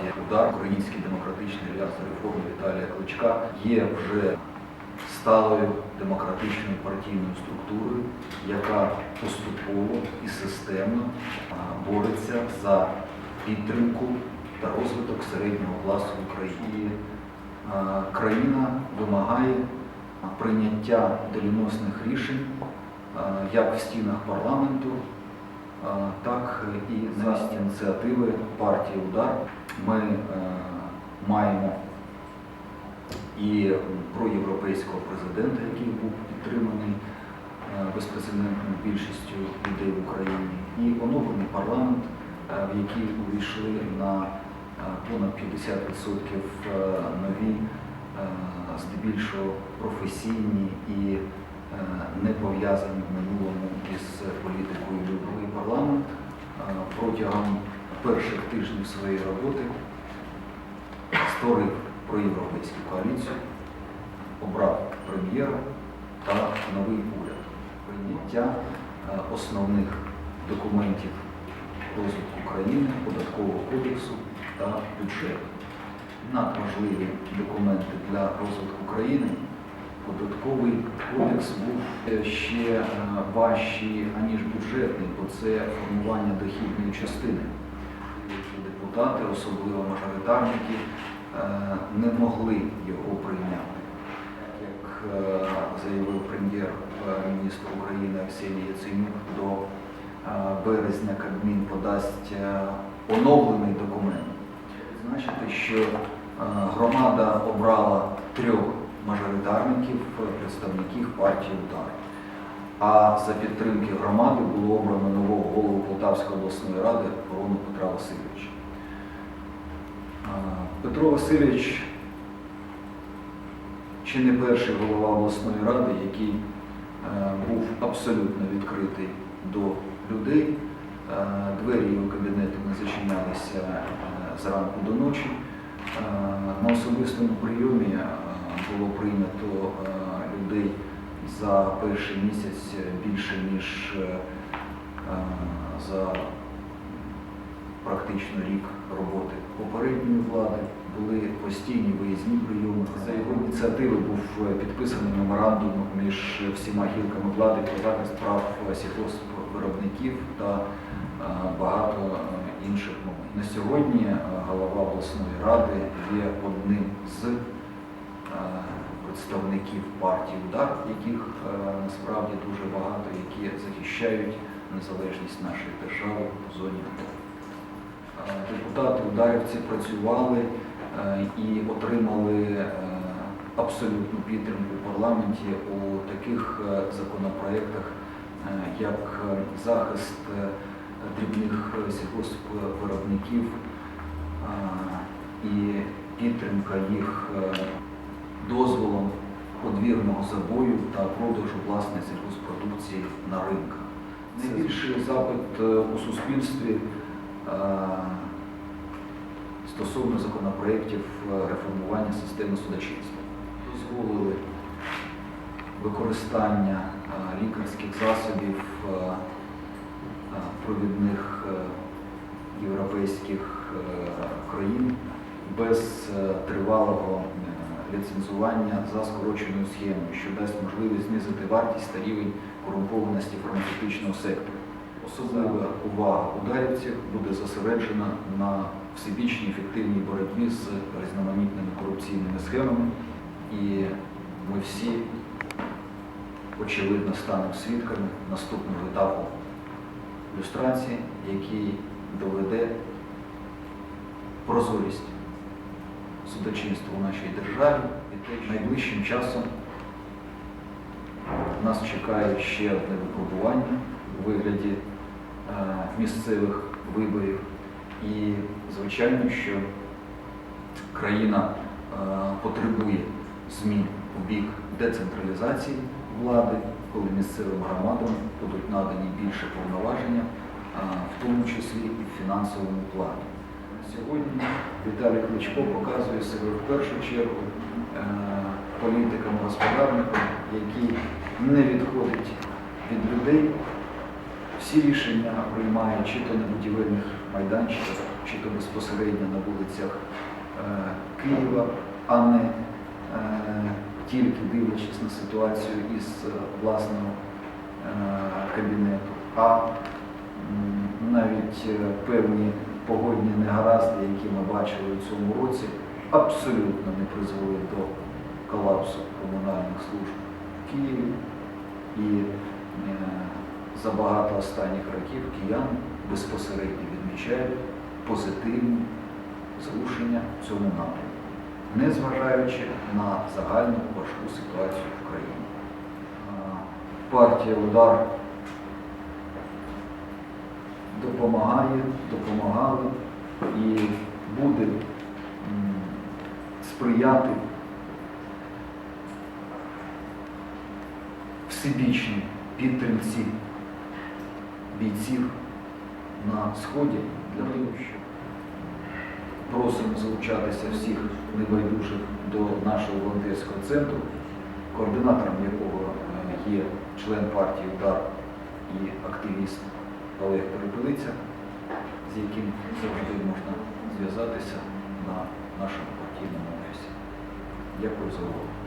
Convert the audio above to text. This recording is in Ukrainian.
партія Удар, Український демократичний альянс реформ Віталія Кличка є вже сталою демократичною партійною структурою, яка поступово і системно бореться за підтримку та розвиток середнього класу в. Країна вимагає прийняття доленосних рішень як в стінах парламенту, так і на місці ініціативи партії Удар. Ми е, маємо і проєвропейського президента, який був підтриманий е, безпрецедентною більшістю людей в Україні, і оновлений парламент, е, в який увійшли на понад 50% е, нові, здебільшого професійні і не пов'язані в минулому із політикою. Людовий парламент протягом перших тижнів своєї роботи створив проєвропейську коаліцію, обрав прем'єра та новий уряд. Прийняття е, основних документів розвитку країни, податкового кодексу та бюджету. Надважливі документи для розвитку країни. Податковий кодекс був е, ще е, важчий, аніж бюджетний, бо це формування дохідної частини. Депутати, особливо мажоритарники, е, не могли його прийняти. Як е, заявив прем'єр-міністр України Арсеній Яценюк, до е, березня Кабмін подасть е, оновлений документ. Відзначити, що е, громада обрала трьох мажоритарників, е, представників партії «Удар». А за підтримки громади було обрано нового голову Полтавської обласної ради Ворону Петра Васильовича. Петро Васильович чи не перший голова обласної ради, який е, був абсолютно відкритий до людей. Е, Двері його кабінету не зачинялися е, зранку до ночі. На особистому прийомі було прийнято людей за перший місяць більше, ніж за практично рік роботи попередньої влади. Були постійні виїзні прийоми. За його ініціативи був е, підписаний меморандум між всіма гілками влади про захист прав сільгоспвиробників та е, багато е, інших моментів. На сьогодні е, голова обласної ради є одним з е, представників партії удар, яких е, насправді дуже багато, які захищають незалежність нашої держави в зоні. Е, Депутати ударівці працювали е, і отримали е, абсолютну підтримку в парламенті у таких е, законопроєктах, як захист дрібних сільгоспвиробників і підтримка їх дозволом подвірного забою та продажу власної сільгоспродукції на ринках. Найбільший запит у суспільстві стосовно законопроєктів е, реформування системи судочинства. Дозволили використання е, лікарських засобів е, провідних європейських країн без тривалого ліцензування за скороченою схемою, що дасть можливість знизити вартість та рівень корумпованості фармацевтичного сектору. Особлива увага ударівців буде зосереджена на всебічній ефективній боротьбі з різноманітними корупційними схемами. І ми всі, очевидно, станемо свідками наступного етапу люстрації, який доведе прозорість судочинства у нашій державі. І найближчим часом нас чекає ще одне випробування у вигляді місцевих виборів. І, звичайно, що країна е, потребує змін у бік децентралізації влади, коли місцевим громадам будуть надані більше повноваження, е, в тому числі і в фінансовому плані. Сьогодні Віталій Кличко показує себе в першу чергу е, політиком-господарником, який не відходить від людей. Всі рішення приймає чи то на будівельних майданчиках, чи то безпосередньо на вулицях е, Києва, а не е, тільки дивлячись на ситуацію із е, власного кабінету, а навіть певні погодні негаразди, які ми бачили у цьому році, абсолютно не призвели до колапсу комунальних служб в Києві. І за багато останніх років киян безпосередньо відмічають позитивні зрушення в цьому напрямку, незважаючи на загальну важку ситуацію в країні. Партія Удар допомагає, допомагала і буде сприяти всебічній підтримці бійців на сході для того, щоб просимо залучатися всіх небайдужих до нашого волонтерського центру, координатором якого е, є член партії Удар і активіст Олег Перепелиця, з яким завжди можна зв'язатися на нашому партійному офісі. Дякую за увагу.